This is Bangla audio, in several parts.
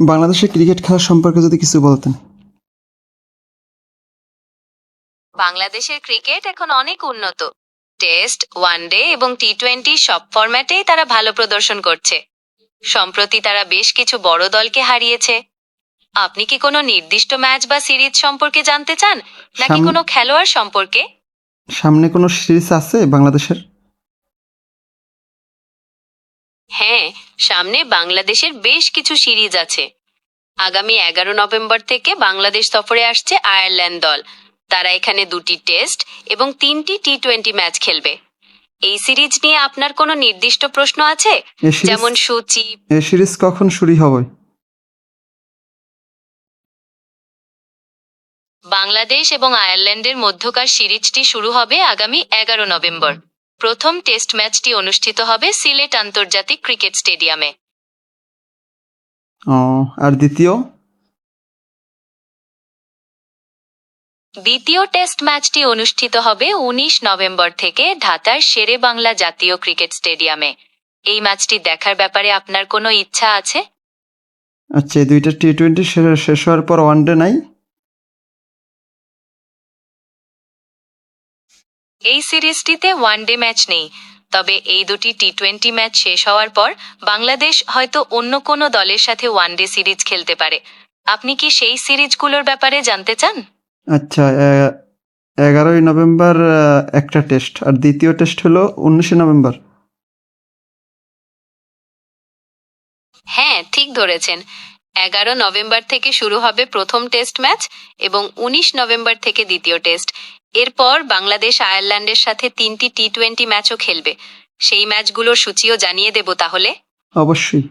বাংলাদেশের ক্রিকেট খেলা সম্পর্কে যদি কিছু বলতেন। বাংলাদেশের ক্রিকেট এখন অনেক উন্নত। টেস্ট ওয়ানডে এবং টি টোয়েন্টি সব ফরম্যাটেই তারা ভালো প্রদর্শন করছে। সম্প্রতি তারা বেশ কিছু বড় দলকে হারিয়েছে। আপনি কি কোনো নির্দিষ্ট ম্যাচ বা সিরিজ সম্পর্কে জানতে চান? নাকি কোনো খেলোয়াড় সম্পর্কে? সামনে কোনো সিরিজ আছে বাংলাদেশের? হ্যাঁ সামনে বাংলাদেশের বেশ কিছু সিরিজ আছে। আগামী এগারো নভেম্বর থেকে বাংলাদেশ সফরে আসছে আয়ারল্যান্ড দল। তারা এখানে দুটি টেস্ট এবং তিনটি টি টোয়েন্টি ম্যাচ খেলবে। এই সিরিজ নিয়ে আপনার কোনো নির্দিষ্ট প্রশ্ন আছে? যেমন সূচি সিরিজ কখন শুরু হবে? বাংলাদেশ এবং আয়ারল্যান্ডের মধ্যকার সিরিজটি শুরু হবে আগামী এগারো নভেম্বর। প্রথম টেস্ট ম্যাচটি অনুষ্ঠিত হবে সিলেট আন্তর্জাতিক ক্রিকেট স্টেডিয়ামে। আর দ্বিতীয়? দ্বিতীয় টেস্ট ম্যাচটি অনুষ্ঠিত হবে উনিশ নভেম্বর থেকে ঢাকার শেরে বাংলা জাতীয় ক্রিকেট স্টেডিয়ামে। এই ম্যাচটি দেখার ব্যাপারে আপনার কোনো ইচ্ছা আছে? আচ্ছা দুইটা টি টোয়েন্টি শেষ হওয়ার পর ওয়ান ডে নাই? এই সিরিজটিতে ওয়ানডে ম্যাচ নেই। তবে এই দুটি টি টোয়েন্টি ম্যাচ শেষ হওয়ার পর বাংলাদেশ হয়তো অন্য কোনো দলের সাথে ওয়ানডে সিরিজ খেলতে পারে। আপনি কি সেই সিরিজগুলোর ব্যাপারে জানতে চান? আচ্ছা এগারোই নভেম্বর একটা টেস্ট আর দ্বিতীয় টেস্ট হলো উনিশে নভেম্বর। হ্যাঁ ঠিক ধরেছেন। এগারো নভেম্বর থেকে শুরু হবে প্রথম টেস্ট ম্যাচ এবং উনিশ নভেম্বর থেকে দ্বিতীয় টেস্ট। এরপর বাংলাদেশ আয়ারল্যান্ডের সাথে তিনটি টি টোয়েন্টি ম্যাচও খেলবে। সেই ম্যাচগুলোর সূচিও জানিয়ে দেব তাহলে। অবশ্যই।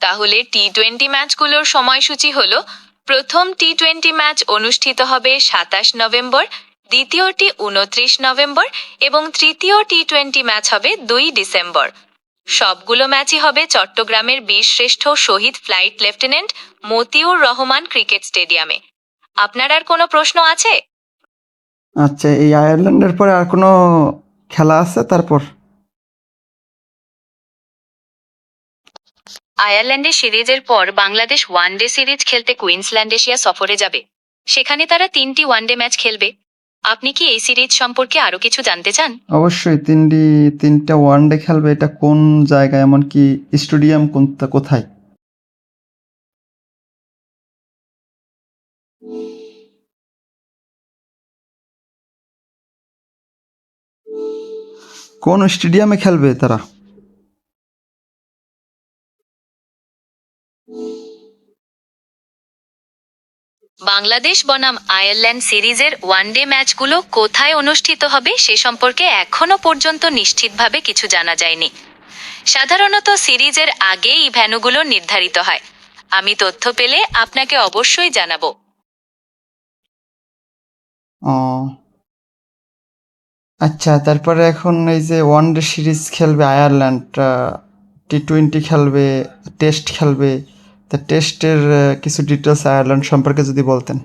তাহলে টি টোয়েন্টি ম্যাচগুলোর সময়সূচি হলো প্রথম টি টোয়েন্টি ম্যাচ অনুষ্ঠিত হবে সাতাশ নভেম্বর দ্বিতীয়টি উনত্রিশ নভেম্বর এবং তৃতীয় টি টোয়েন্টি ম্যাচ হবে দুই ডিসেম্বর। সবগুলো ম্যাচই হবে চট্টগ্রামের বীর শ্রেষ্ঠ শহীদ flight lieutenant Motiur Rahman cricket স্টেডিয়ামে। আপনার আর কোনো প্রশ্ন আছে? আচ্ছা এই আয়ারল্যান্ডের পরে আর কোনো খেলা আছে তারপর? আয়ারল্যান্ডের সিরিজের পর বাংলাদেশ ওয়ানডে সিরিজ খেলতে কুইন্সল্যান্ড এশিয়া সফরে যাবে। সেখানে তারা তিনটি ওয়ানডে ম্যাচ খেলবে। আপনি কি এই সিরিজ সম্পর্কে আরও কিছু জানতে চান? অবশ্যই তিনটি তিনটা ওয়ানডে খেলবে, এটা কোন জায়গায়, এমনকি স্টেডিয়াম কোনটা, কোথায়? কোন স্টেডিয়ামে খেলবে তারা? বাংলাদেশ বনাম আয়ারল্যান্ড সিরিজের ওয়ানডে ম্যাচগুলো কোথায় অনুষ্ঠিত হবে সে সম্পর্কে এখনও পর্যন্ত নিশ্চিতভাবে কিছু জানা যায়নি। সাধারণত সিরিজের আগেই এই ভ্যানুগুলো নির্ধারিত হয়। আমি তথ্য পেলে আপনাকে অবশ্যই জানাব। আচ্ছা তারপরে এখন এই যে ওয়ান ডে সিরিজ খেলবে আয়ারল্যান্ড টি টোয়েন্টি খেলবে, টেস্ট খেলবে তা টেস্টের কিছু ডিটেলস আয়ারল্যান্ড সম্পর্কে যদি বলতেন।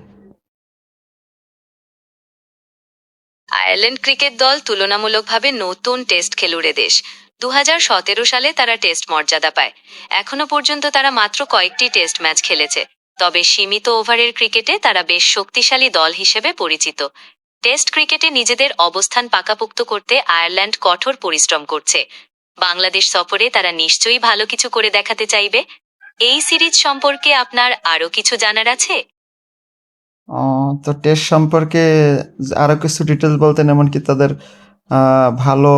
আয়ারল্যান্ড ক্রিকেট দল তুলনামূলকভাবে নতুন টেস্ট খেলুড়ে দেশ। দু সালে তারা টেস্ট মর্যাদা পায়। এখনও পর্যন্ত তারা মাত্র কয়েকটি টেস্ট ম্যাচ খেলেছে। তবে সীমিত ওভারের ক্রিকেটে তারা বেশ শক্তিশালী দল হিসেবে পরিচিত। টেস্ট ক্রিকেটে নিজেদের অবস্থান পাকাপোক্ত করতে আয়ারল্যান্ড কঠোর পরিশ্রম করছে। বাংলাদেশ সফরে তারা নিশ্চয়ই ভালো কিছু করে দেখাতে চাইবে। এই সিরিজ সম্পর্কে আপনার আরও কিছু জানার আছে? তো টেস্ট সম্পর্কে আরও কিছু ডিটেলস বলতেন এমনকি তাদের ভালো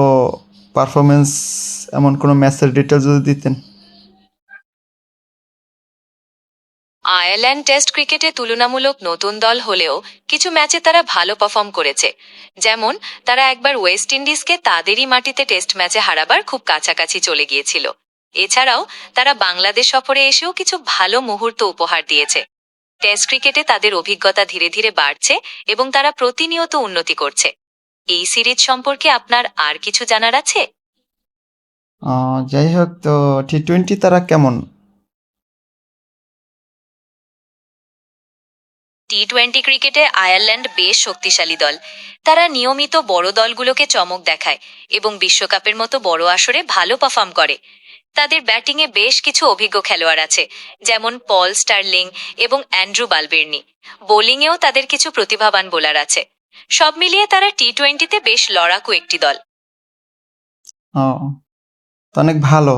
পারফরমেন্স এমন কোনো ম্যাচের ডিটেলস যদি দিতেন? আয়ারল্যান্ড টেস্ট ক্রিকেটে তুলনামূলক নতুন দল হলেও কিছু ম্যাচে তারা ভালো পারফর্ম করেছে। যেমন তারা একবার ওয়েস্ট ইন্ডিজকে তাদেরই মাটিতে টেস্ট ম্যাচে হারাবার খুব কাছাকাছি চলে গিয়েছিল। এছাড়াও তারা বাংলাদেশ সফরে এসেও কিছু ভালো মুহূর্ত উপহার দিয়েছে। টেস্ট ক্রিকেটে তাদের অভিজ্ঞতা ধীরে ধীরে বাড়ছে এবং তারা প্রতিনিয়ত উন্নতি করছে। এই সিরিজ সম্পর্কে আপনার আর কিছু জানার আছে? যাই হোক তো টি টোয়েন্টি তারা কেমন? টি টোয়েন্টি ক্রিকেটে আয়ারল্যান্ড বেশ শক্তিশালী দল। তারা নিয়মিত বড় দলগুলোকে চমক দেখায় এবং বিশ্বকাপের মতো বড় আসরে ভালো পারফর্ম করে। তাদের ব্যাটিংয়ে বেশ কিছু অভিজ্ঞ খেলোয়াড় আছে যেমন পল স্টার্লিং এবং অ্যান্ড্রু বালবের্নি। বোলিংয়েও তাদের কিছু প্রতিভাবান বোলার আছে। সব মিলিয়ে তারা টি টোয়েন্টিতে বেশ লড়াকু একটি দল। ও তো অনেক ভালো।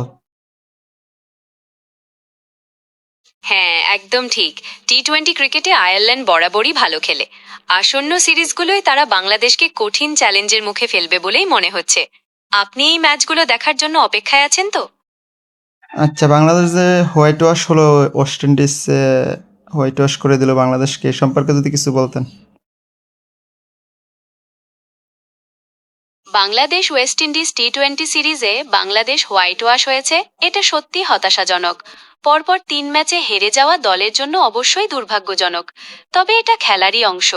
হ্যাঁ একদম ঠিক। টি টোয়েন্টি ক্রিকেটে আয়ারল্যান্ড বরাবরই ভালো খেলে। আসন্ন সিরিজগুলোয় তারা বাংলাদেশকে কঠিন চ্যালেঞ্জের মুখে ফেলবে বলেই মনে হচ্ছে। আপনি এই ম্যাচগুলো দেখার জন্য অপেক্ষায় আছেন তো? আচ্ছা বাংলাদেশ যে হোয়াইট ওয়াশ হলো ওয়েস্ট ইন্ডিজ হোয়াইট ওয়াশ করে দিল বাংলাদেশকে। এ সম্পর্কে যদি কিছু বলতেন। Bangladesh West Indies T twenty সিরিজে বাংলাদেশ হোয়াইট ওয়াশ হয়েছে, এটা সত্যি হতাশাজনক। পরপর তিন ম্যাচে হেরে যাওয়া দলের জন্য অবশ্যই দুর্ভাগ্যজনক। তবে এটা খেলারই অংশ।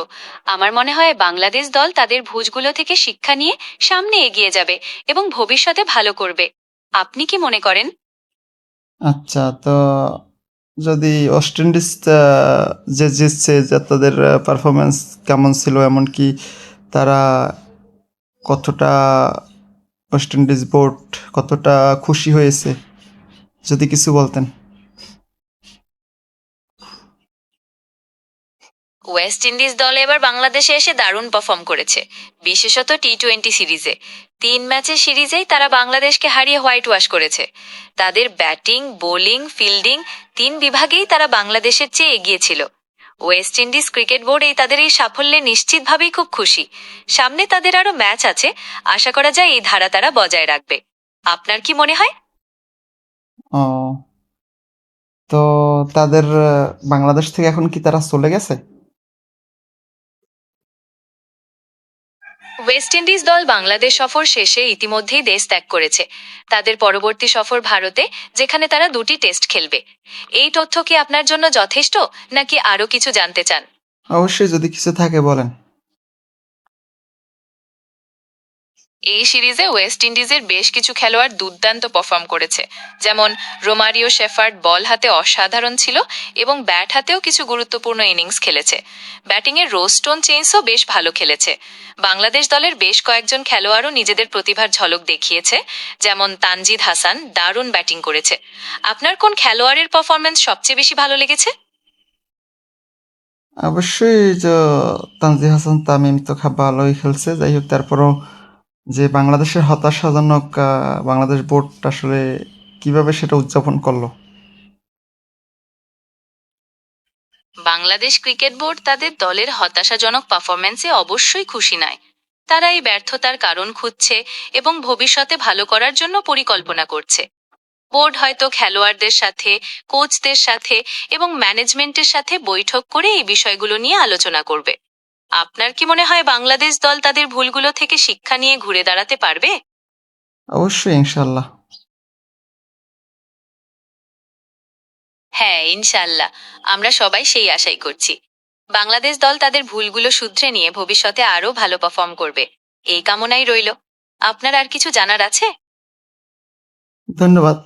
আমার মনে হয় বাংলাদেশ দল তাদের ভুজগুলো থেকে শিক্ষা নিয়ে সামনে এগিয়ে যাবে এবং ভবিষ্যতে ভালো করবে। আপনি কি মনে করেন? আচ্ছা তো যদি ওয়েস্ট ইন্ডিজ যে জিতছে, যে তাদের পারফরমেন্স কেমন ছিল? এমনকি তারা কতটা ওয়েস্ট ইন্ডিজ বোর্ড কতটা খুশি হয়েছে? যদি কিছু বলতেন। ওয়েস্ট ইন্ডিজ দল এবার বাংলাদেশে এসে দারুণ পারফর্ম করেছে, বিশেষত টি টোয়েন্টি সিরিজে। তিন ম্যাচের সিরিজেই তারা বাংলাদেশকে হারিয়ে হোয়াইট ওয়াশ করেছে। তাদের ব্যাটিং বোলিং ফিল্ডিং তিন বিভাগেই তারা বাংলাদেশের চেয়ে এগিয়ে ছিল। ওয়েস্ট ইন্ডিজ ক্রিকেট বোর্ড এই তাদের এই সাফল্যে নিশ্চিতভাবেই খুব খুশি। সামনে তাদের আরও ম্যাচ আছে, আশা করা যায় এই ধারা তারা বজায় রাখবে। আপনার কি মনে হয়? তো তাদের, বাংলাদেশ থেকে এখন কি তারা চলে গেছে? ওয়েস্ট ইন্ডিজ দল বাংলাদেশ সফর শেষে ইতিমধ্যেই দেশ ত্যাগ করেছে। তাদের পরবর্তী সফর ভারতে, যেখানে তারা দুটি টেস্ট খেলবে। এই তথ্য কি আপনার জন্য যথেষ্ট, নাকি আরও কিছু জানতে চান? অবশ্যই যদি কিছু থাকে বলেন। এই সিরিজে ওয়েস্ট ইন্ডিজের বেশ কিছু খেলোয়াড় দুর্দান্ত পারফর্ম করেছে। যেমন রোমারিও শেফার্ড বল হাতে অসাধারণ ছিল এবং ব্যাট হাতেও কিছু গুরুত্বপূর্ণ ইনিংস খেলেছে। ব্যাটিংয়ে রোস্টোন চেইন্সও বেশ ভালো খেলেছে। বাংলাদেশ দলের বেশ কয়েকজন খেলোয়াড়ও নিজেদের প্রতিভার ঝলক দেখিয়েছে, যেমন তানজিদ হাসান দারুণ ব্যাটিং করেছে। আপনার কোন খেলোয়াড়ের পারফরমেন্স সবচেয়ে বেশি ভালো লেগেছে? অবশ্যই তানজিদ হাসান, তামিম তো ভালোই খেলছে। যাই হোক, তারপরও যে বাংলাদেশের হতাশাজনক বাংলাদেশ বোর্ড আসলে কীভাবে সেটা উদযাপন করল? বাংলাদেশ ক্রিকেট বোর্ড তাদের দলের হতাশাজনক পারফরম্যান্সে অবশ্যই খুশি নয়। তারা এই ব্যর্থতার কারণ খুঁজছে এবং ভবিষ্যতে ভালো করার জন্য পরিকল্পনা করছে। বোর্ড হয়তো খেলোয়াড়দের সাথে, কোচদের সাথে এবং ম্যানেজমেন্টের সাথে বৈঠক করে এই বিষয়গুলো নিয়ে আলোচনা করবে। আপনার কি মনে হয় বাংলাদেশ দল তাদের ভুলগুলো থেকে শিক্ষা নিয়ে ঘুরে দাঁড়াতে পারবে? অবশ্যই ইনশাল্লাহ হ্যাঁ ইনশাল্লাহ আমরা সবাই সেই আশাই করছি। বাংলাদেশ দল তাদের ভুলগুলো শুধরে নিয়ে ভবিষ্যতে আরও ভালো পারফর্ম করবে। এই কামনাই রইল। আপনার আর কিছু জানার আছে? ধন্যবাদ।